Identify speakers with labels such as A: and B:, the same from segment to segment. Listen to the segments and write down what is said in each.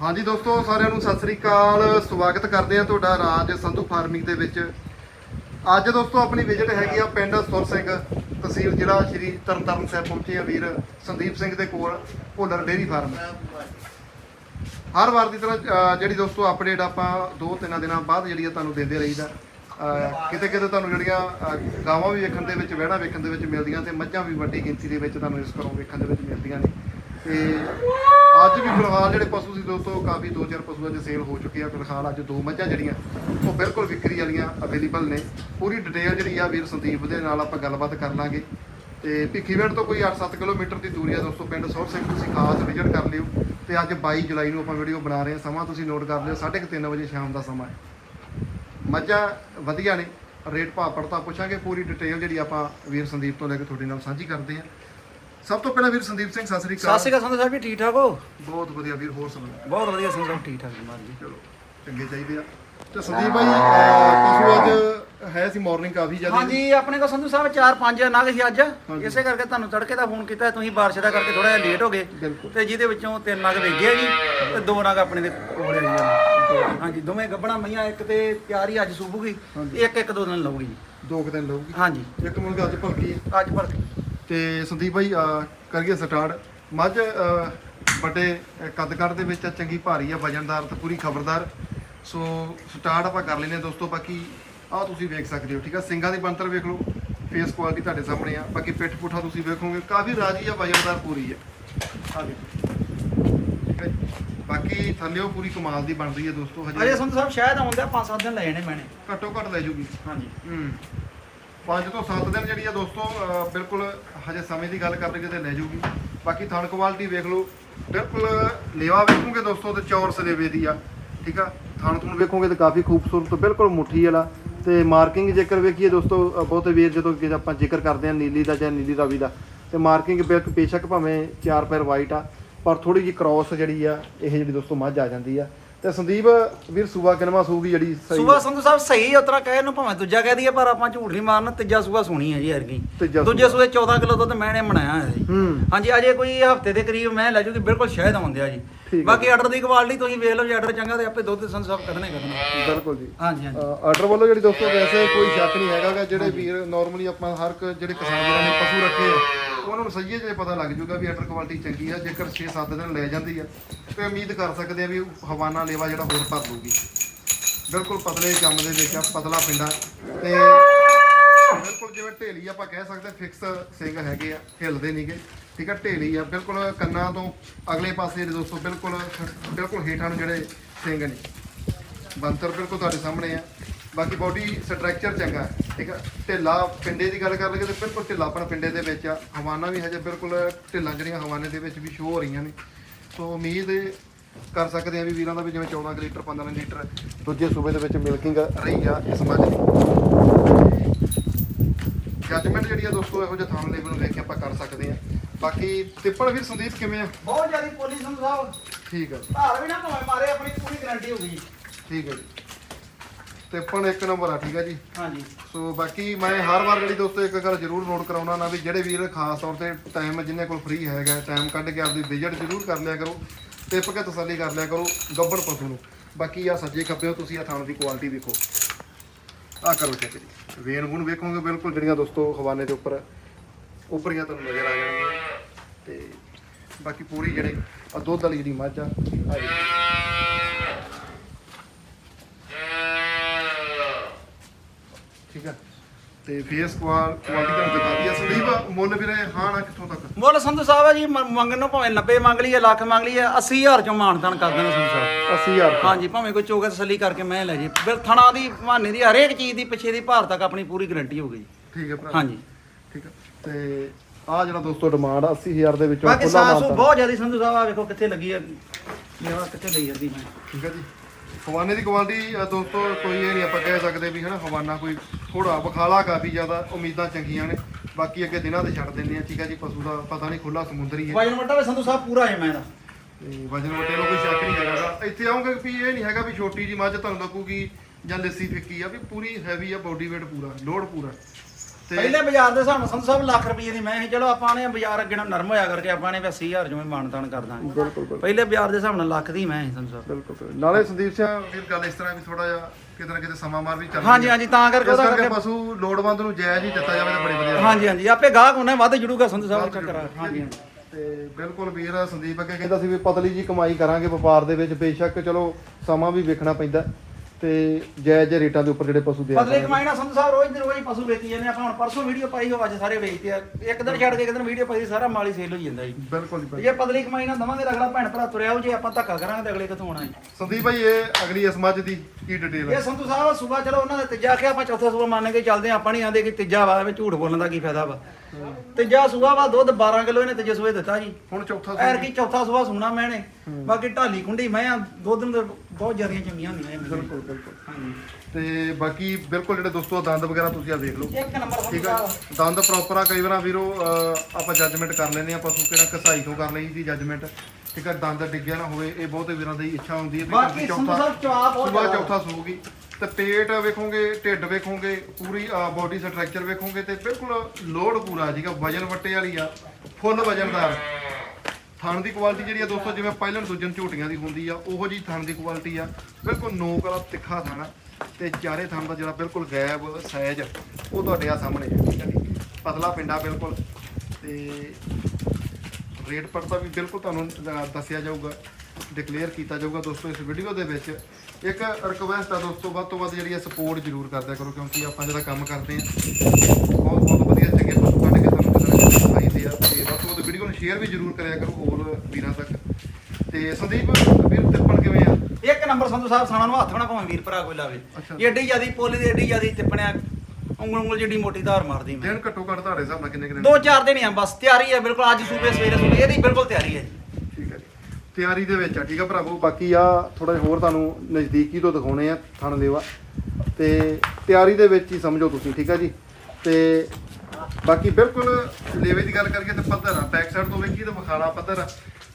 A: ਹਾਂਜੀ ਦੋਸਤੋ, ਸਾਰਿਆਂ ਨੂੰ ਸਤਿ ਸ੍ਰੀ ਅਕਾਲ। ਸਵਾਗਤ ਕਰਦੇ ਹਾਂ ਤੁਹਾਡਾ ਰਾਜ ਸੰਧੂ ਫਾਰਮਿੰਗ ਦੇ ਵਿੱਚ। ਅੱਜ ਦੋਸਤੋ, ਆਪਣੀ ਵਿਜ਼ਿਟ ਹੈਗੀ ਆ ਪਿੰਡ ਸੁਰ ਸਿੰਘ ਤਹਿਸੀਲ, ਜ਼ਿਲ੍ਹਾ ਸ਼੍ਰੀ ਤਰਨਤਾਰਨ ਸਾਹਿਬ ਪਹੁੰਚੇ ਆ ਵੀਰ ਸੰਦੀਪ ਸਿੰਘ ਦੇ ਕੋਲ, ਭੋਲਰ ਡੇਰੀ ਫਾਰਮ। ਹਰ ਵਾਰ ਦੀ ਤਰ੍ਹਾਂ ਜਿਹੜੀ ਦੋਸਤੋ ਅਪਡੇਟ ਆਪਾਂ ਦੋ ਤਿੰਨ ਦਿਨਾਂ ਬਾਅਦ ਜਿਹੜੀ ਆ ਤੁਹਾਨੂੰ ਦਿੰਦੇ ਰਹੀਦਾ। ਕਿਤੇ ਕਿਤੇ ਤੁਹਾਨੂੰ ਜਿਹੜੀਆਂ ਗਾਵਾਂ ਵੀ ਵੇਖਣ ਦੇ ਵਿੱਚ, ਵਹਿੜਾ ਵੇਖਣ ਦੇ ਵਿੱਚ ਮਿਲਦੀਆਂ ਤੇ ਮੱਝਾਂ ਵੀ ਵੱਡੀ ਗਿਣਤੀ ਦੇ ਵਿੱਚ ਤੁਹਾਨੂੰ ਇਸ ਘਰੋਂ ਵੇਖਣ ਦੇ ਵਿੱਚ ਮਿਲਦੀਆਂ ਨੇ। ਤੇ ਅੱਜ ਵੀ ਫਿਲਹਾਲ ਜਿਹੜੇ ਪਸ਼ੂ ਸੀ ਦੋਸਤੋ, ਕਾਫੀ ਦੋ ਚਾਰ ਪਸੂਆਂ ਅੱਜ ਸੇਲ ਹੋ ਚੁੱਕੇ ਆ। ਫਿਲਹਾਲ ਅੱਜ ਦੋ ਮੱਝਾਂ ਜਿਹੜੀਆਂ, ਉਹ ਬਿਲਕੁਲ ਵਿਕਰੀ ਵਾਲੀਆਂ ਅਵੇਲੇਬਲ ਨੇ। ਪੂਰੀ ਡਿਟੇਲ ਜਿਹੜੀ ਆ ਵੀਰ ਸੰਦੀਪ ਦੇ ਨਾਲ ਆਪਾਂ ਗੱਲਬਾਤ ਕਰ ਲਾਂਗੇ। ਤੇ ਭਿੱਖੀਵਿੰਡ ਤੋਂ ਕੋਈ 8-7 ਕਿਲੋਮੀਟਰ ਦੀ ਦੂਰੀ ਆ ਦੋਸਤੋ, ਪਿੰਡ ਸੌਰ ਸਿੰਘ, ਤੁਸੀਂ ਖਾਸ ਵਿਜ਼ਿਟ ਕਰ ਲਿਓ। ਤੇ ਅੱਜ 22 ਜੁਲਾਈ ਨੂੰ ਆਪਾਂ ਵੀਡੀਓ ਬਣਾ ਰਹੇ ਹਾਂ। ਸਮਾਂ ਤੁਸੀਂ ਨੋਟ ਕਰ ਲਿਓ 3:30 ਵਜੇ ਸ਼ਾਮ ਦਾ ਸਮਾਂ ਹੈ। ਮੱਝਾਂ ਵਧੀਆ ਨੇ, ਰੇਟ ਭਾਅ ਪੜਤਾ ਪੁੱਛਾਂਗੇ। ਪੂਰੀ ਡਿਟੇਲ ਜਿਹੜੀ ਆਪਾਂ ਵੀਰ ਸੰਦੀਪ ਤੋਂ ਲੈ ਕੇ ਤੁਹਾਡੇ ਨਾਲ ਸਾਂਝੀ ਕਰਦੇ ਹਾਂ। ਸਭ ਤੋਂ ਪਹਿਲਾਂ ਵੀਰ ਸੰਦੀਪ ਸਿੰਘ ਸਤਿ ਸ੍ਰੀ
B: ਸਤਿ
A: ਅਕਾਲ
B: ਸ਼੍ਰੀ ਅਕਾਲ ਸੰਧੂ ਸਾਹਿਬ ਵੀ ਠੀਕ ਠਾਕ ਹੋ?
A: ਬਹੁਤ ਵਧੀਆ ਵੀਰ ਹੋਰ ਸੁਣਾਓ?
B: ਬਹੁਤ ਵਧੀਆ ਸੰਧੂ ਸਾਹਿਬ ਠੀਕ ਠਾਕ ਜੀ ਮਾਨ ਜੀ।
A: ਚਲੋ ਚੰਗੇ ਚਾਹੀਦੇ ਆ। ਤੇ ਸੰਦੀਪ ਭਾਈ ਅਹ, ਪਸ਼ੂ ਅੱਜ ਹੈ ਸੀ ਮਾਰਨਿੰਗ ਕਾਫੀ ਜ਼ਿਆਦਾ।
B: ਹਾਂਜੀ ਆਪਣੇ ਕੋਲ ਸੰਧੂ ਸਾਹਿਬ 4-5 ਨਗ ਸੀ ਅੱਜ। ਇਸੇ ਕਰਕੇ ਤੁਹਾਨੂੰ ਤੜਕੇ ਦਾ ਫੋਨ ਕੀਤਾ ਤੁਸੀਂ ਬਾਰਿਸ਼ ਦਾ ਕਰਕੇ ਥੋੜਾ ਜਿਹਾ ਲੇਟ ਹੋ ਗਏ।
A: ਬਿਲਕੁਲ।
B: ਤੇ ਜਿਹਦੇ ਵਿੱਚੋਂ ਤਿੰਨ ਨਗ ਵੇਚ ਗਏ ਜੀ ਤੇ ਦੋ ਨਗ ਆਪਣੇ ਦੇ ਕੋਲ ਆ ਜੀ। ਹਾਂਜੀ ਦੋਵੇਂ ਗੱਬਣਾ ਮਈਆਂ ਇੱਕ ਤੇ ਤਿਆਰੀ ਅੱਜ ਸੂਬੂਗੀ ਇੱਕ ਇੱਕ ਦੋ ਦਿਨ ਲਊਗੀ ਜੀ।
A: ਦੋ ਕੁ ਦਿਨ ਲਊਗੀ।
B: ਹਾਂਜੀ।
A: ਇੱਕ ਮੁਰਗਾ ਅੱਜ ਭਲਕੀ ਹੈ
B: ਅੱਜ ਭਰ
A: ਤੇ ਸੰਦੀਪ ਭਾਈ ਅਹ, ਕਰੀਏ ਸਟਾਰਟ। ਮੱਝ ਅਹ, ਵੱਡੇ ਕੱਦ ਕੱਦ ਦੇ ਵਿੱਚ ਆ, ਚੰਗੀ ਭਾਰੀ ਆ ਵਜਨਦਾਰ ਤੇ ਪੂਰੀ ਖਬਰਦਾਰ। ਸੋ ਸਟਾਰਟ ਆਪਾਂ ਕਰ ਲੈਨੇ ਦੋਸਤੋ ਬਾਕੀ ਆਹ ਤੁਸੀਂ ਵੇਖ ਸਕਦੇ ਹੋ ਠੀਕ ਆ? ਸਿੰਗਾਂ ਦੀ ਬੰਤਰ ਵੇਖ ਲਓ ਫੇਸ ਕੁਆਲਿਟੀ ਤੁਹਾਡੇ ਸਾਹਮਣੇ ਆ। ਬਾਕੀ ਪਿੱਠ ਪੁੱਠਾ ਤੁਸੀਂ ਵੇਖੋਗੇ ਕਾਫੀ ਰਾਜੀ ਆ ਵਜਨਦਾਰ ਪੂਰੀ ਆ। ਆ ਦੇਖੋ ਠੀਕ ਹੈ ਜੀ। ਬਾਕੀ ਥੱਲਿਓ ਪੂਰੀ ਕਮਾਲ ਦੀ ਬਣ ਰਹੀ ਹੈ ਦੋਸਤੋ
B: ਅਜੇ
A: ਹਜੇ
B: ਸੰਧੂ ਸਾਹਿਬ ਸ਼ਾਇਦ ਆਉਂਦੇ 5-7 ਦਿਨ ਲੈ ਜਾਣੇ ਮੈਨੇ
A: ਘੱਟੋ ਘੱਟ ਲੈ ਜੂਗੀ।
B: ਹਾਂਜੀ।
A: ਹੂੰ। ਪੰਜ ਤੋਂ 7 ਦਿਨ ਜਿਹੜੀ ਆ ਦੋਸਤੋ ਬਿਲਕੁਲ ਹਜੇ ਸਮੇਂ ਦੀ ਗੱਲ ਕਰ ਲਈਏ ਤੇ ਲੈ ਜਾਊਗੀ। ਬਾਕੀ ਥਣ ਕੁਆਲਿਟੀ ਵੇਖ ਲਓ ਬਿਲਕੁਲ ਲੇਵਾ ਵੇਖੋਗੇ ਦੋਸਤੋ ਤੇ ਚੌਰਸ ਲੇਵੇ ਦੀ ਆ ਠੀਕ ਆ? ਥਣ ਥੁਣ ਵੇਖੋਗੇ ਤੇ ਕਾਫੀ ਖੂਬਸੂਰਤ ਬਿਲਕੁਲ ਮੁੱਠੀ ਵਾਲਾ। ਤੇ ਮਾਰਕਿੰਗ ਜੇਕਰ ਵੇਖੀਏ ਦੋਸਤੋ ਅਹ, ਬਹੁਤੇ ਵੀਰ ਜਦੋਂ ਕਿ ਆਪਾਂ ਜ਼ਿਕਰ ਕਰਦੇ ਆ ਨੀਲੀ ਦਾ ਜਾਂ ਨੀਲੀ ਰਾਵੀ ਦਾ ਤੇ ਮਾਰਕਿੰਗ ਬਿਲਕੁਲ ਬੇਸ਼ੱਕ ਭਾਵੇਂ ਚਾਰ ਪੈਰ ਵਾਈਟ ਆ ਪਰ ਥੋੜੀ ਜਿਹੀ ਕ੍ਰਾਸ ਜਿਹੜੀ ਆ ਇਹ ਜਿਹੜੀ ਦੋਸਤੋ ਮੱਝ ਆ ਜਾਂਦੀ ਆ। ਤੇ ਸੰਦੀਪ ਵੀਰ ਸੂਆ ਕਿਨਵਾ ਸੂਗੀ ਜਿਹੜੀ ਸਹੀ
B: ਸੂਆ ਸੰਧੂ ਸਾਹਿਬ ਸਹੀ ਹੈ ਉਤਰਾ ਕਹੇ ਨੂੰ ਭਾਵੇਂ ਦੂਜਾ ਕਹਿ ਦਈਏ ਪਰ ਆਪਾਂ ਝੂਠ ਨਹੀਂ ਮਾਰਨਾ ਤੀਜਾ ਸੂਆ ਸੁਣੀ ਹੈ ਜੀ ਅਰਗੀ ਦੂਜੇ ਸੂਏ 14 ਕਿਲੋ ਦੁੱਧ ਮੈਨੇ ਬਣਾਇਆ ਹੋਇਆ ਜੀ।
A: ਹੂੰ।
B: ਹਾਂਜੀ ਅਜੇ ਕੋਈ ਹਫ਼ਤੇ ਦੇ ਕਰੀਬ ਮੈਂ ਲੈ ਜੂਗੀ ਬਿਲਕੁਲ ਸ਼ਹਿਦ ਆਉਂਦੇ ਆ ਜੀ
A: ਹੈ।
B: ਬਾਕੀ ਆਰਡਰ ਦੀ ਕੁਆਲਿਟੀ ਤੁਸੀਂ ਵੇਖ ਲਓ ਜੇ ਆਰਡਰ ਚੰਗਾ ਤੇ ਆਪੇ ਦੁੱਧ ਸੰਧੂ ਸਾਹਿਬ ਕੱਢਣੇ ਕੱਢਣੇ।
A: ਬਿਲਕੁਲ ਜੀ।
B: ਹਾਂਜੀ ਹਾਂਜੀ।
A: ਆਰਡਰ ਵੱਲੋਂ ਜਿਹੜੀ ਦੋਸਤੋ ਵੈਸੇ ਕੋਈ ਸ਼ੱਕ ਨਹੀਂ ਹੈਗਾ ਗਾ, ਜਿਹੜੇ ਵੀਰ ਨਾਰਮਲੀ ਆਪਾਂ ਹਰ ਇੱਕ ਜਿਹੜੇ ਕਿਸਾਨ ਵੀਰਾਂ ਨੇ ਪਸ਼ੂ ਰੱਖੇ ਆ ਉਹਨਾਂ ਨੂੰ ਸਹੀ ਜੇ ਪਤਾ ਲੱਗ ਜੂਗਾ ਵੀ ਆਰਡਰ ਕੁਆਲਿਟੀ ਚੰਗੀ ਆ, ਜੇਕਰ 6-7 ਦਿਨ ਲੈ ਜਾਂਦੀ ਆ, ਤੇ ਉਮੀਦ ਕਰ ਸਕਦੇ ਆ ਵੀ ਹਵਾਨਾ ਲੇਵਾ ਜਿਹੜਾ ਹੋਰ ਭਰ ਲੂਗੀ ਬਿਲਕੁਲ ਪਤਲੇ ਕੰਮ ਦੇ ਵਿੱਚ ਆ, ਪਤਲਾ ਪਿੰਡਾ। ਤੇ ਬਿਲਕੁਲ ਜਿਵੇਂ ਢੇਲੀ ਆਪਾਂ ਕਹਿ ਸਕਦੇ ਫਿਕਸ ਸਿੰਘ ਹੈਗੇ ਆ, ਹਿੱਲਦੇ ਨਹੀਂਗੇ ਠੀਕ ਆ, ਢੇਲੀ ਆ, ਬਿਲਕੁਲ ਕੰਨਾਂ ਤੋਂ ਅਗਲੇ ਪਾਸੇ ਜਿਹੜੇ ਦੋਸਤੋ, ਬਿਲਕੁਲ ਬਿਲਕੁਲ ਹੇਠਾਂ ਨੂੰ ਜਿਹੜੇ ਸਿੰਘ ਨੇ। ਬੰਤਰ ਬਿਲਕੁਲ ਤੁਹਾਡੇ ਸਾਹਮਣੇ ਆ। ਬਾਕੀ ਬਾਡੀ ਸਟਰਕਚਰ ਚੰਗਾ ਹੈ, ਠੀਕ ਹੈ ਢਿੱਲਾ ਪਿੰਡੇ ਦੀ ਗੱਲ ਕਰ ਲਈਏ ਤੇ ਬਿਲਕੁਲ ਢਿੱਲਾਪਣ ਪਿੰਡੇ ਦੇ ਵਿੱਚ ਆ ਹਵਾਨਾ ਵੀ ਹਜੇ ਬਿਲਕੁਲ ਢਿੱਲਾਂ ਜਿਹੜੀਆਂ ਹਵਾਨੇ ਦੇ ਵਿੱਚ ਵੀ ਸ਼ੋ ਹੋ ਰਹੀਆਂ ਨੇ। ਸੋ ਉਮੀਦ ਕਰ ਸਕਦੇ ਆ ਵੀ ਵੀਰਾਂ ਦਾ ਵੀ ਜਿਵੇਂ 14 ਕੁ ਲੀਟਰ 15 ਲੀਟਰ ਦੂਜੇ ਸੂਬੇ ਦੇ ਵਿੱਚ ਮਿਲਕਿੰਗ ਰਹੀ ਆ ਇਸ ਮੱਝ ਦੀ। ਜੱਜਮੈਂਟ ਜਿਹੜੀ ਆ ਦੋਸਤੋ ਇਹੋ ਜਿਹਾ ਥਾਂ ਲੈਵਲ ਨੂੰ ਵੇਖ ਕੇ ਆਪਾਂ ਕਰ ਸਕਦੇ ਆ ਬਾਕੀ ਤਿੱਪਲ ਵੀਰ ਸੰਦੀਪ ਕਿਵੇਂ ਆ?
B: ਬਹੁਤ ਜ਼ਿਆਦਾ ਪੋਲੀ ਸੰਧੂ ਸਾਹਿਬ
A: ਠੀਕ ਆ।
B: ਧਾਰ ਵੀ ਨਾ ਭਾਵੇਂ ਮਾਰੇ ਆਪਣੀ ਪੂਰੀ ਗਾਰੰਟੀ ਹੋ ਗਈ।
A: ਠੀਕ ਹੈ ਜੀ। ਤਿੱਪਲ ਇੱਕ ਨੰਬਰ ਆ ਠੀਕ ਆ ਜੀ?
B: ਹਾਂਜੀ।
A: ਸੋ ਬਾਕੀ ਮੈਂ ਹਰ ਵਾਰ ਜਿਹੜੀ ਦੋਸਤੋ ਇੱਕ ਗੱਲ ਜ਼ਰੂਰ ਨੋਟ ਕਰਾਉਣਾ ਨਾ ਵੀ ਜਿਹੜੇ ਵੀਰ ਖਾਸ ਤੌਰ ਤੇ ਟਾਈਮ ਜਿੰਨੇ ਕੋਲ ਫ੍ਰੀ ਹੈਗਾ ਟਾਈਮ ਕੱਢ ਕੇ ਆਪਦੀ ਵਿਜ਼ਿਟ ਜ਼ਰੂਰ ਕਰ ਲਿਆ ਕਰੋ ਟਿਪ ਕੇ ਤਸੱਲੀ ਕਰ ਲਿਆ ਕਰੋ ਗੱਬੜ ਪਸ਼ੂ ਨੂੰ। ਬਾਕੀ ਆ ਸੱਜੇ ਖੱਬੇ ਤੁਸੀਂ ਆ ਥਾਣ ਦੀ ਕੁਆਲਿਟੀ ਦੇਖੋ ਆ ਕਰੋ ਚੈੱਕ ਜੀ। ਵੇਨ ਵੂਨ ਵੇਖੋਗੇ ਬਿਲਕੁਲ ਜਿਹੜੀਆਂ ਦੋਸਤੋ ਹਵਾਨੇ ਦੇ ਉੱਪਰ ਉੱਪਰੀਆਂ ਤੁਹਾਨੂੰ ਨਜ਼ਰ ਆ ਜਾਣਗੀਆਂ। ਤੇ ਬਾਕੀ ਪੂਰੀ ਜਿਹੜੇ ਆ ਦੁੱਧ ਵਾਲੀ ਜਿਹੜੀ ਮੱਝ ਆ ਆ ਜੀ। ਠੀਕ ਆ। ਤੇ ਫੇਸ ਕੁਆਲਿਟੀ ਤੁਹਾਨੂੰ ਦਿਖਾਦੀ ਆ ਸੰਦੀਪ ਮੁੱਲ ਵੀਰੇ ਹਾਂ ਨਾ ਕਿੱਥੋਂ ਤੱਕ?
B: ਮੁੱਲ ਸੰਧੂ ਸਾਹਿਬ ਆ ਜੀ ਮ- ਮੰਗਣ ਨੂੰ ਭਾਵੇਂ 90 ਮੰਗ ਲਈਏ ਲੱਖ ਮੰਗ ਲਈਏ 80000 ਚੋਂ ਮਾਨਤਾਨ ਕਰ ਦੇਣਾ ਸੰਧੂ ਸਾਹਿਬ।
A: 80000
B: ਹਾਂਜੀ ਭਾਵੇਂ ਕੋਈ ਚੋਗਾ ਤਸੱਲੀ ਕਰਕੇ ਮੈਂ ਲੈ ਜੇ ਫਿਰ ਥਣਾ ਦੀ ਮਾਨੇ ਦੀ ਹਰੇਕ ਚੀਜ਼ ਦੀ ਪਿੱਛੇ ਦੀ ਭਾਰ ਤੱਕ ਆਪਣੀ ਪੂਰੀ ਗਾਰੰਟੀ ਹੋ ਗਈ।
A: ਠੀਕ ਹੈ ਭਰਾ।
B: ਹਾਂਜੀ।
A: ਠੀਕ ਆ। ਤੇ ਆ ਜਿਹੜਾ ਦੋਸਤੋ ਡਿਮਾਂਡ 80000 ਦੇ ਵਿੱਚੋਂ
B: ਬਾਕੀ
A: ਖੁੱਲਾ
B: ਸਾਸੂ
A: ਮਾਨਤਾਨ।
B: ਬਹੁਤ ਜ਼ਿਆਦਾ ਸੰਧੂ ਸਾਹਿਬ ਆ ਵੇਖੋ ਕਿੱਥੇ ਲੱਗੀ ਆ। ਮੇਰਾ ਕਿੱਥੇ ਲਈ ਜਾਂਦੀ ਮੈਂ।
A: ਠੀਕ ਹੈ ਜੀ। ਹਵਾਨੇ ਦੀ ਕੁਆਲਿਟੀ ਦੋਸਤੋ ਕੋਈ ਇਹ ਨਹੀਂ ਆਪਾਂ ਕਹਿ ਸਕਦੇ ਵੀ ਹਨਾ ਹਵਾਨਾ ਕੋਈ ਥੋੜਾ ਬਖਾਲਾ ਕਾਫੀ ਜ਼ਿਆਦਾ ਉਮੀਦਾਂ ਚੰਗੀਆਂ ਨੇ। ਬਾਕੀ ਅੱਗੇ ਦਿਨਾਂ ਤੇ ਛੱਡ ਦਿੰਦੇ ਆ ਠੀਕ ਹੈ ਜੀ ਪਸ਼ੂ ਦਾ ਪਤਾ ਨਹੀਂ ਖੁੱਲਾ ਸਮੁੰਦਰੀ ਹੈ
B: ਵਜਨ ਵੱਡਾ ਵੇ ਸੰਧੂ ਸਾਹਿਬ ਪੂਰਾ ਹੈ ਮੈਂ ਦਾ
A: ਤੇ ਵਜਨ ਵਟੇ ਨੂੰ ਕੋਈ ਸ਼ੱਕ ਨਹੀਂ ਹੈਗਾ ਗਾ। ਇੱਥੇ ਆਉਂਗੇ ਵੀ ਇਹ ਨਹੀਂ ਹੈਗਾ ਵੀ ਛੋਟੀ ਜੀ ਮੱਝ ਤੁਹਾਨੂੰ ਲੱਗੂਗੀ ਜਾਂ ਲੱਸੀ ਫਿੱਕੀ ਆ ਵੀ ਪੂਰੀ ਹੈਵੀ ਆ ਬੋਡੀ weight ਪੂਰਾ ਲੋਡ ਪੂਰਾ।
B: ਪਹਿਲੇ ਬਾਜ਼ਾਰ ਦੇ ਹਿਸਾਬ ਨਾਲ ਸੰਧੂ ਸਾਹਿਬ ਲੱਖ ਰੁਪਏ ਦੀ ਮੈਂ ਸੀ ਚਲੋ ਆਪਾਂ ਨੇ ਬਾਜ਼ਾਰ ਅੱਗੇ ਨਾਲ ਨਰਮ ਹੋਇਆ ਕਰਕੇ ਆਪਾਂ ਨੇ ਵੀ 80000 ਜਿਵੇਂ ਮਾਨਤਾਨ ਕਰ ਦਾਂਗੇ।
A: ਬਿਲਕੁਲ ਬਿਲਕੁਲ।
B: ਪਹਿਲੇ ਬਾਜ਼ਾਰ ਦੇ ਹਿਸਾਬ ਨਾਲ ਲੱਖ ਦੀ ਮੈਂ ਸੀ ਸੰਧੂ ਸਾਹਿਬ
A: ਬਿਲਕੁਲ ਨਾਲੇ ਸੰਦੀਪ ਸਿੰਘ ਵੀਰ ਗੱਲ ਇਸ ਤਰ੍ਹਾਂ ਵੀ ਥੋੜਾ ਜਿਹਾ ਕਿਤੇ ਨਾ ਕਿਤੇ ਸਮਾਂ ਮਾਰ ਵੀ ਚੱਲ
B: ਹਾਂਜੀ ਹਾਂਜੀ ਤਾਂ ਕਰਕੇ ਉਹਦਾ ਕਰਕੇ
A: ਪਸ਼ੂ ਲੋੜਵੰਦ ਨੂੰ ਜਾਇਜ਼ ਹੀ ਦਿੱਤਾ ਜਾਵੇ ਤਾਂ ਬੜੀ ਵਧੀਆ
B: ਹਾਂਜੀ ਹਾਂਜੀ ਆਪੇ ਗਾਹਕ ਉਹਨੇ ਵੱਧ ਜੁੜੂਗਾ ਸੰਧੂ ਸਾਹਿਬ ਚੱਕਰ ਹਾਂਜੀ
A: ਤੇ ਬਿਲਕੁਲ ਵੀਰ ਸੰਦੀਪ ਅੱਗੇ ਕਹਿੰਦਾ ਸੀ ਵੀ ਪਤਲੀ ਜੀ ਕਮਾਈ ਕਰਾਂਗੇ ਵਪਾਰ ਦੇ ਵਿੱਚ ਬੇਸ਼ੱਕ ਚਲੋ ਸਮਾਂ ਵੀ ਵੇਖਣਾ ਪੈਂਦਾ। ਤੇ ਜਾਇਜ਼ ਰੇਟਾਂ ਦੇ ਉੱਪਰ ਜਿਹੜੇ ਪਸ਼ੂ ਦੇ
B: ਬਦਲੇ ਕਮਾਈ ਨਾਲ ਸੰਧੂ ਸਾਹਿਬ ਰੋਜ਼ ਦੀ ਰੋਜ਼ ਪਸ਼ੂ ਵੇਚੀ ਜਾਂਦੇ ਆਪਾਂ ਹੁਣ ਪਰਸੋਂ ਵੀਡੀਓ ਪਾਈ ਹੋ ਅੱਜ ਸਾਰੇ ਵੇਚਦੇ ਆ। ਇੱਕ ਦਿਨ ਛੱਡ ਕੇ ਇੱਕ ਦਿਨ ਵੀਡੀਓ ਪਾਈ ਸਾਰਾ ਮਾਲ ਹੀ ਸੇਲ ਹੋ ਜਾਂਦਾ ਜੀ।
A: ਬਿਲਕੁਲ ਜੀ।
B: ਜੇ ਪਤਲੀ ਕਮਾਈ ਨਾਲ ਦਵਾਂਗੇ ਤਾਂ ਅਗਲਾ ਭੈਣ ਭਰਾ ਤੁਰਿਆ ਹੋ ਜੇ ਆਪਾਂ ਧੱਕਾ ਕਰਾਂਗੇ ਤਾਂ ਅਗਲੇ ਕਿੱਥੋਂ ਆਉਣਾ ਜੀ।
A: ਸੰਦੀਪ ਭਾਈ ਇਹ ਅਗਲੀ ਇਸ ਮੱਝ ਦੀ ਕੀ ਡਿਟੇਲ
B: ਇਹ
A: ਹੈ
B: ਸੰਧੂ ਸਾਹਿਬ ਸੁਬਾ ਚਲੋ ਉਹਨਾਂ ਦੇ ਤੀਜਾ ਆਖਿਆ ਆਪਾਂ ਚੌਥਾ ਸੁਬਾ ਮੰਨ ਕੇ ਚੱਲਦੇ ਆ ਆਪਾਂ ਨਹੀਂ ਆਂਦੇ ਕਿ ਤੀਜਾ ਵਾ ਐਵੇਂ ਝੂਠ ਬੋਲਣ ਦਾ ਕੀ ਫਾਇਦਾ ਵਾ। ਤੀਜਾ ਸੁਬਾ ਵਾ ਦੁੱਧ 12 ਕਿਲੋ ਇਹਨੇ ਤੀਜੇ ਸੂਏ ਦਿੱਤਾ ਜੀ
A: ਹੁਣ ਚੌਥਾ
B: ਐਰ
A: ਸੂਆ।
B: ਕੀ ਚੌਥਾ ਸੁਬਾ ਸੁਣਾ ਮੈਨੇ ਬਾਕੀ ਢਾਲੀ ਕੁੰਡੀ ਮੈਂ ਆ ਦੁੱਧ ਨੂੰ ਤਾਂ ਬਹੁਤ ਜ਼ਿਆਦੀਆਂ ਚੰਗੀਆਂ ਹੁੰਦੀਆਂ ਮੇਰੀਆਂ।
A: ਬਿਲਕੁਲ ਬਿਲਕੁਲ।
B: ਹਾਂਜੀ।
A: ਤੇ ਬਾਕੀ ਬਿਲਕੁਲ ਜਿਹੜੇ ਦੋਸਤੋ ਦੰਦ ਵਗੈਰਾ ਤੁਸੀਂ ਆ ਵੇਖ ਲਓ।
B: ਇੱਕ ਨੰਬਰ
A: ਠੀਕ ਆ ਦੰਦ ਪ੍ਰੋਪਰ ਆ ਕਈ ਵਾਰ ਵੀਰੋ ਆਪਾਂ ਜੱਜਮੈਂਟ ਕਰ ਲੈਂਦੇ ਆ ਪਸ਼ੂ ਕਿਹੜਾ ਕਸਾਈ ਤੋਂ ਕਰ ਲਈ ਦੀ ਜੱਜਮੈਂਟ ਠੀਕ ਆ ਦੰਦ ਡਿੱਗਿਆ ਨਾ ਹੋਵੇ ਇਹ ਬਹੁਤੇ ਵੀਰਾਂ ਦੀ ਇੱਛਾ ਹੁੰਦੀ ਹੈ
B: ਬਾਕੀ ਜ਼ਿਆਦਾ।
A: ਚੌਥਾ ਸੂਗੀ। ਤੇ ਪੇਟ ਵੇਖੋਗੇ, ਢਿੱਡ ਵੇਖੋਗੇ, ਪੂਰੀ ਬਾਡੀ ਸਟਰਕਚਰ ਵੇਖੋਗੇ ਤੇ ਬਿਲਕੁਲ ਲੋਡ ਪੂਰਾ ਜੀਗਾ ਵਜਨ ਵੱਟੇ ਵਾਲੀ ਆ ਫੁੱਲ ਵਜਨਦਾਰ। ਥਣ ਦੀ ਕੁਆਲਿਟੀ ਜਿਹੜੀ ਆ ਦੋਸਤੋ, ਜਿਵੇਂ ਪਹਿਲਾਂ ਦੂਜਨ ਝੋਟੀਆਂ ਦੀ ਹੁੰਦੀ ਆ, ਉਹੋ ਜੀ ਥਣ ਦੀ ਕੁਆਲਿਟੀ ਆ। ਬਿਲਕੁਲ ਨੋਕ ਵਾਲਾ ਤਿੱਖਾ ਥਣ ਆ ਤੇ ਚਾਰੇ ਥਣ ਦਾ ਜਿਹੜਾ ਬਿਲਕੁਲ ਗੈਬ ਸਾਈਜ਼ ਉਹ ਤੁਹਾਡੇ ਆ ਸਾਹਮਣੇ ਠੀਕ ਹੈ ਜੀ? ਪਤਲਾ ਪਿੰਡਾ ਬਿਲਕੁਲ। ਤੇ ਰੇਟ ਪੜਤਾ ਵੀ ਬਿਲਕੁਲ ਤੁਹਾਨੂੰ ਦੱਸਿਆ ਜਾਊਗਾ। ਡਿਕਲੇਅਰ ਕੀਤਾ ਜਾਊਗਾ ਦੋਸਤੋ ਇਸ ਵੀਡੀਓ ਦੇ ਵਿੱਚ। ਇੱਕ ਰਿਕਵੈਸਟ ਆ ਦੋਸਤੋ ਵੱਧ ਤੋਂ ਵੱਧ ਜਿਹੜੀ ਹੈ ਸਪੋਰਟ ਜ਼ਰੂਰ ਕਰਦਿਆ ਕਰੋ ਕਿਉਂਕਿ ਆਪਾਂ ਜਿਹੜਾ ਕੰਮ ਕਰਦੇ ਆ ਬਹੁਤ ਬਹੁਤ ਵਧੀਆ ਚੰਗੇ ਪਸ਼ੂ ਕੱਢ ਕੇ ਤੁਹਾਨੂੰ ਕਿਤੇ ਦਿਖਾਈਦੇ ਆ। ਤੇ ਵੱਧ ਤੋਂ ਵੱਧ ਵੀਡੀਓ ਨੂੰ ਸ਼ੇਅਰ ਵੀ ਜ਼ਰੂਰ ਕਰਿਆ ਕਰੋ ਹੋਰ ਵੀਰਾਂ ਤੱਕ। ਤੇ ਸੰਦੀਪ ਵੀਰ ਤਿੱਪਣ ਕਿਵੇਂ ਆ?
B: ਇੱਕ ਨੰਬਰ ਸੰਧੂ ਸਾਹਿਬ ਸਾਣਾ ਨੂੰ ਹੱਥ ਬਣਾ ਭਾਵੇਂ ਵੀਰ ਭਰਾ ਕੋਈ ਲਾਵੇ।
A: ਅੱਛਾ।
B: ਏਡੀ ਜਿਆਦੀ ਪੋਲੀ ਦੀ ਏਡੀ ਜਿਆਦੀ ਟਿੱਪਣਿਆ ਉਂਗਲ ਉਂਗਲ ਜਿੱਡੀ ਮੋਟੀ ਧਾਰ ਮਾਰਦੀ ਮੈਂ।
A: ਦਿਨ ਘੱਟੋ ਘੱਟ ਤੁਹਾਡੇ ਹਿਸਾਬ ਨਾਲ ਕਿੰਨੇ ਕਿੰਨੇ
B: ਦੋ ਚਾਰ ਦਿਨ ਹੀ ਆ ਬਸ ਤਿਆਰੀ ਹੈ ਬਿਲਕੁਲ ਅੱਜ ਸੂਬੇ ਸਵੇਰੇ ਸੂਬੇ ਇਹਦੀ ਬਿਲਕੁਲ ਤਿਆਰੀ ਹੈ
A: ਹੈ। ਤਿਆਰੀ ਦੇ ਵਿੱਚ ਆ, ਠੀਕ ਆ ਭਰਾਵੋ? ਬਾਕੀ ਆ ਥੋੜਾ ਜਿਹਾ ਹੋਰ ਤੁਹਾਨੂੰ ਨਜ਼ਦੀਕੀ ਤੋਂ ਦਿਖਾਉਣੇ ਆ ਥਣ ਲੇਵਾ। ਤੇ ਤਿਆਰੀ ਦੇ ਵਿੱਚ ਹੀ ਸਮਝੋ ਤੁਸੀਂ, ਠੀਕ ਆ ਜੀ? ਤੇ ਬਾਕੀ ਬਿਲਕੁਲ ਲੇਵੇ ਦੀ ਗੱਲ ਕਰੀਏ ਤੇ ਪੱਧਰ ਆ। ਬੈਕ ਸਾਈਡ ਤੋਂ ਵੇਖੀ ਤਾਂ ਵਿਖਾਲਾ ਪੱਧਰ ਆ।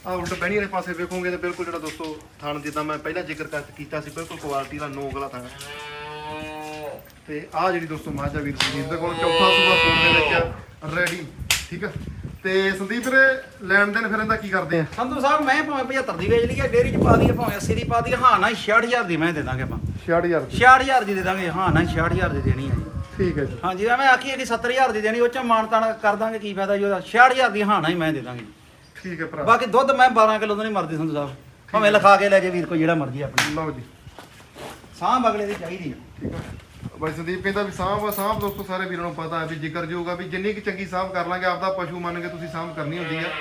A: ਆ ਉਲਟ ਬਹਿਣੀ ਵਾਲੇ ਪਾਸੇ ਵੇਖੋਗੇ ਤੇ ਬਿਲਕੁਲ ਜਿਹੜਾ ਦੋਸਤੋ ਥਣ ਜਿੱਦਾਂ ਮੈਂ ਪਹਿਲਾਂ ਜ਼ਿਕਰ ਕਰ ਕੀਤਾ ਸੀ, ਬਿਲਕੁਲ ਕੁਆਲਿਟੀ ਦਾ ਨੋਕ ਵਾਲਾ ਥਣ। ਤੇ ਆ ਜਿਹੜੀ ਦੋਸਤੋ ਮਾਝਾ ਵੀਰ ਸੰਦੀਪ ਦੇ ਕੋਲ ਚੌਥਾ ਸੂਬਾ ਫੋਨ ਦੇ ਵਿੱਚ ਰੈਡੀ, ਠੀਕ ਆ? ਤੇ ਸੰਦੀਪ ਵੀਰੇ ਲੈਣ ਦੇਣ ਫਿਰ ਇਹਦਾ ਕੀ ਕਰਦੇ ਆ?
B: ਸੰਧੂ ਸਾਹਿਬ ਮੈਂ ਭਾਵੇਂ 75 ਦੀ ਵੇਚ ਲਈ ਹੈ ਡੇਰੀ ਚ ਪਾ ਦਈਏ ਭਾਵੇਂ 80 ਦੀ ਪਾ ਦਈਏ ਹਾਂ ਨਾ 66000 ਦੀ ਮੈਂ ਦੇ ਦਾਂਗੇ ਆਪਾਂ।
A: 66000
B: 66000 ਦੀ। ਦੇ ਦਾਂਗੇ ਹਾਂ ਨਾ 66000 ਦੀ ਦੇਣੀ ਹੈ ਜੀ।
A: ਠੀਕ ਹੈ ਜੀ।
B: ਹਾਂਜੀ ਐਵੇਂ ਆਖੀਏ ਕਿ 70000 ਦੀ ਦੇਣੀ ਉਹ ਚ ਮਾਨਤਾਨ ਕਰ ਦਾਂਗੇ ਕੀ ਫਾਇਦਾ ਜੀ ਉਹਦਾ? 66000 ਦੀ ਹਾਂ ਨਾ ਹੀ ਮੈਂ ਦੇ ਦਾਂਗੇ।
A: ਠੀਕ ਹੈ ਭਰਾ।
B: ਬਾਕੀ ਦੁੱਧ ਮੈਂ 12 ਕਿਲੋ ਤੋਂ ਨਹੀਂ ਮਰਦੀ ਸੰਧੂ ਸਾਹਿਬ। ਭਾਵੇਂ ਲਿਖਾ ਕੇ ਲੈ ਜੇ ਵੀਰ ਕੋ ਜਿਹੜਾ ਮਰਜ਼ੀ ਆਪਣੀ।
A: ਲਓ ਜੀ।
B: ਸਾਂਭ ਅਗਲੇ ਦੀ ਚਾਹੀਦੀ ਆ।
A: ਠੀਕ ਹੈ। ਬਾਈ ਸੰਦੀਪ ਕਹਿੰਦਾ ਵੀ ਸਾਂਭ ਆ ਸਾਂਭ ਦੋਸਤੋ ਸਾਰੇ ਵੀਰਾਂ ਨੂੰ ਪਤਾ ਹੈ ਵੀ ਜ਼ਿਕਰ ਜੋਗਾ ਵੀ ਜਿੰਨੀ ਕਿ ਚੰਗੀ ਸਾਂਭ ਕਰ ਲਾਂਗੇ ਆਪਦਾ ਪਸ਼ੂ ਮੰਨ ਕੇ ਤੁਸੀਂ ਸਾਂਭ ਕਰਨੀ ਹੁੰਦੀ ਆ।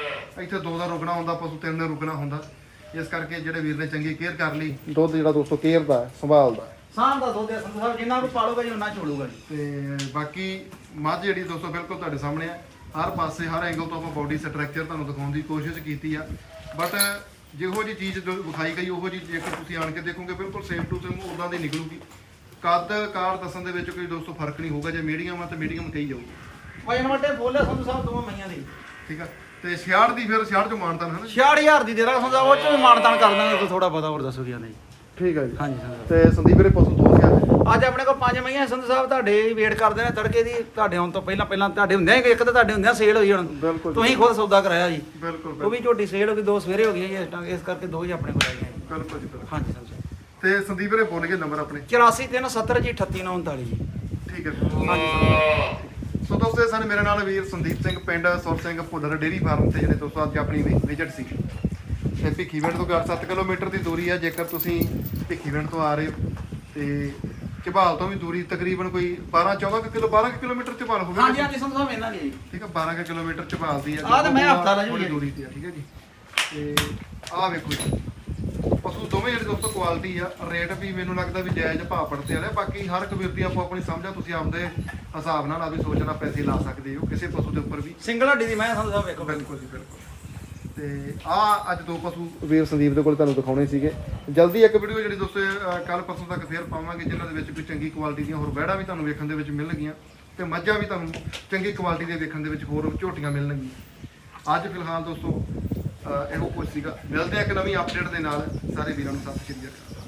A: ਇੱਥੇ ਦੋ ਦਾ ਰੁਕਣਾ ਹੁੰਦਾ ਪਸ਼ੂ ਤਿੰਨ ਦਾ ਰੁਕਣਾ ਹੁੰਦਾ। ਇਸ ਕਰਕੇ ਜਿਹੜੇ ਵੀਰ ਨੇ ਚੰਗੀ ਕੇਅਰ ਕਰ ਲਈ। ਦੁੱਧ ਜਿਹੜਾ ਦੋਸਤੋ ਕੇਅਰ ਦਾ ਸੰਭਾਲਦਾ
B: ਸਾਂਭ ਦਾ ਦੁੱਧ ਆ ਸੰਧੂ ਸਾਹਿਬ ਜਿੰਨਾ ਕੋ ਪਾਲੋਗਾ ਜੀ ਉਹਨਾਂ ਛੋੜੂਗਾ ਜੀ।
A: ਤੇ ਬਾਕੀ ਮੱਝ ਜਿਹੜੀ ਦੋਸਤੋ ਬਿਲਕੁਲ ਤੁਹਾਡੇ ਸਾਹਮਣੇ ਆ। ਹਰ ਪਾਸੇ ਹਰ ਐਂਗਲ ਤੋਂ ਆਪਾਂ ਬਾਡੀ ਸਟਰਕਚਰ ਤੁਹਾਨੂੰ ਦਿਖਾਉਣ ਦੀ ਕੋਸ਼ਿਸ਼ ਕੀਤੀ ਆ। ਬਟ ਜਿਹੋ ਜੀ ਚੀਜ਼ ਵਿਖਾਈ ਗਈ ਉਹੋ ਜੀ ਜੇਕਰ ਤੁਸੀਂ ਆਣ ਕੇ ਦੇਖੋਗੇ ਬਿਲਕੁਲ ਸੇਮ ਟੂ ਸੇਮ ਉਦਾਂ ਦੀ ਨਿਕਲੂਗੀ। ਕੱਦ ਕਾਰ ਦੱਸਣ ਦੇ ਵਿੱਚ ਕੋਈ ਦੋਸਤੋ ਫ਼ਰਕ ਨਹੀਂ ਹੋਊਗਾ ਜੇ ਮੀਡੀਅਮ ਆ ਤਾਂ ਮੀਡੀਅਮ ਕਹੀ ਜਾਊਗੀ।
B: ਵਜਨ ਵੱਡੇ ਬੋਲੇ ਸੰਧੂ ਸਾਹਿਬ ਦੋਵਾਂ ਮਈਆਂ ਦੀ।
A: ਠੀਕ ਆ? ਤੇ 66 ਦੀ ਫਿਰ 66 ਚੋਂ ਮਾਨਤਾ ਹੈ ਨਾ
B: 66000 ਦੀ ਦੇ ਦਾਂਗਾ ਸੰਧੂ ਸਾਹਿਬ ਉਹ ਚ ਵੀ ਮਾਨਤਾਨ ਕਰ ਦਾਂਗੇ ਕੋਈ ਥੋੜਾ ਬਹੁਤਾ ਹੋਰ ਦੱਸੋ ਕੀ ਆਂਦੇ। ਜੀ
A: ਠੀਕ ਆ ਜੀ।
B: ਹਾਂਜੀ ਸੰਧੂ
A: ਤੇ ਸੰਦੀਪ ਵੀਰੇ ਪਸ਼ੂ ਦੋ ਸੀ ਅੱਜ
B: ਅੱਜ ਆਪਣੇ ਕੋਲ ਪੰਜ ਮਈਆਂ ਸੰਧੂ ਸਾਹਿਬ ਤੁਹਾਡੇ ਵੇਟ ਕਰਦੇ ਨੇ ਤੜਕੇ ਦੀ ਤੁਹਾਡੇ ਆਉਣ ਤੋਂ ਪਹਿਲਾਂ ਪਹਿਲਾਂ ਤੁਹਾਡੇ ਹੁੰਦਿਆਂ ਹੀ ਇੱਕ ਤਾਂ ਤੁਹਾਡੇ ਹੁੰਦਿਆਂ ਸੇਲ ਹੋਈ ਹੁਣ।
A: ਬਿਲਕੁਲ
B: ਤੁਸੀਂ ਖੁਦ ਸੌਦਾ ਕਰਾਇਆ ਜੀ।
A: ਬਿਲਕੁਲ
B: ਉਹ ਵੀ ਝੋਟੀ ਸੇਲ ਹੋ ਗਈ ਦੋ ਸਵੇਰੇ ਹੋ ਗਈਆਂ ਜੀ ਇਸ ਟਾਈਮ ਇਸ ਕਰਕੇ ਦੋ ਹੀ ਆਪਣੇ ਕੋਲ ਆਈਆਂ ਜੀ।
A: ਬਿਲਕੁਲ ਜੀ ਬਿਲਕੁਲ।
B: ਹਾਂਜੀ ਸੰਧੂ
A: ਤੇ ਸੰਦੀਪ ਵੀਰੇ ਬੋਲ ਗਏ ਨੰਬਰ ਆਪਣੇ।
B: 8437 ਜੀ 38939 ਜੀ।
A: ਠੀਕ ਹੈ ਜੀ।
B: ਹਾਂਜੀ
A: ਸੋ ਦੋਸਤੋ ਇਹ ਸਨ ਮੇਰੇ ਨਾਲ ਵੀਰ ਸੰਦੀਪ ਸਿੰਘ ਪਿੰਡ ਸੁਰ ਸਿੰਘ ਭੁੱਲਰ ਡੇਰੀ ਫਾਰਮ ਤੇ ਜਿਹੜੇ ਦੋਸਤੋ ਅੱਜ ਆਪਣੀ ਵਿਜ਼ਿਟ ਸੀ। ਤੇ ਭਿੱਖੀਵਿੰਡ ਤੋਂ 7 ਕਿਲੋਮੀਟਰ ਦੀ ਦੂਰੀ ਹੈ ਜੇਕਰ ਤੁਸੀਂ ਭਿੱਖੀਵਿੰਡ ਤੋਂ ਆ ਰਹੇ ਹੋ। ਤੇ ਝਬਾਲ ਤੋਂ ਵੀ ਦੂਰੀ ਤਕਰੀਬਨ ਕੋਈ 12 14 ਕਿਲੋ 12 ਕੁ ਕਿਲੋਮੀਟਰ ਝਬਾਲ ਹੋਵੇ
B: ਹਾਂਜੀ ਹਾਂਜੀ ਸੰਧੂ ਸਾਹਿਬ ਇਹਨਾਂ ਦੀ ਜੀ।
A: ਠੀਕ ਹੈ 12 ਕੁ ਕਿਲੋਮੀਟਰ ਝਬਾਲ ਦੀ ਹੈ
B: ਆਹ ਤਾਂ ਮੈਂ ਹਫ਼ਤਾ ਲਾ ਜੂ
A: ਥੋੜ੍ਹੀ
B: ਜੀ।
A: ਦੂਰੀ ਤੇ ਆ ਠੀਕ ਹੈ ਜੀ। ਤੇ ਆਹ ਵੇਖੋ ਜੀ। ਪਸ਼ੂ ਦੋਵੇਂ ਜਿਹੜੇ ਦੋਸਤੋ ਕੁਆਲਿਟੀ ਆ ਰੇਟ ਵੀ ਮੈਨੂੰ ਲੱਗਦਾ ਵੀ ਜਾਇਜ਼ ਭਾਅ ਪੜਤੇ ਵਾਲੇ ਬਾਕੀ ਹਰ ਦੀ ਆਪੋ ਆਪਣੀ ਸਮਝਾ ਤੁਸੀਂ ਆਪਦੇ ਹਿਸਾਬ ਨਾਲ ਆ ਵੀ ਸੋਚਣਾ ਪੈਸੇ ਲਾ ਸਕਦੇ ਹੋ ਕਿਸੇ ਪਸ਼ੂ ਦੇ ਉੱਪਰ ਵੀ।
B: ਸਿੰਗਲ ਹੱਡੀ ਦੀ ਮੈਂ ਸੰਧੂ ਸਾਹਿਬ ਵੇਖੋ।
A: ਬਿਲਕੁਲ ਜੀ ਬਿਲਕੁਲ। ਤੇ ਆ ਅੱਜ ਦੋ ਪਸ਼ੂ ਵੀਰ ਸੰਦੀਪ ਦੇ ਕੋਲ ਤੁਹਾਨੂੰ ਦਿਖਾਉਣੇ ਸੀਗੇ। ਜਲਦੀ ਇੱਕ ਵੀਡੀਓ ਜਿਹੜੀ ਦੋਸਤੋ ਕੱਲ ਪਰਸੋਂ ਤੱਕ ਫੇਰ ਪਾਵਾਂਗੇ ਜਿਨ੍ਹਾਂ ਦੇ ਵਿੱਚ ਕੋਈ ਚੰਗੀ ਕੁਆਲਿਟੀ ਦੀਆਂ ਹੋਰ ਬਹਿੜਾ ਵੀ ਤੁਹਾਨੂੰ ਵੇਖਣ ਦੇ ਵਿੱਚ ਮਿਲਣਗੀਆਂ ਤੇ ਮੱਝਾਂ ਵੀ ਤੁਹਾਨੂੰ ਚੰਗੀ ਕੁਆਲਿਟੀ ਦੇ ਵੇਖਣ ਦੇ ਵਿੱਚ ਹੋਰ ਝੋਟੀਆਂ ਮਿਲਣਗੀਆਂ। ਅੱਜ ਫਿਲਹਾਲ ਦੋਸਤੋ ਇਹੋ ਕੁਝ ਸੀਗਾ। ਮਿਲਦੇ ਆ ਇੱਕ ਨਵੀਂ ਅਪਡੇਟ ਦੇ ਨਾਲ। ਸਾਰੇ ਵੀਰਾਂ ਨੂੰ ਸਤਿ ਸ਼੍ਰੀ ਅਕਾਲ।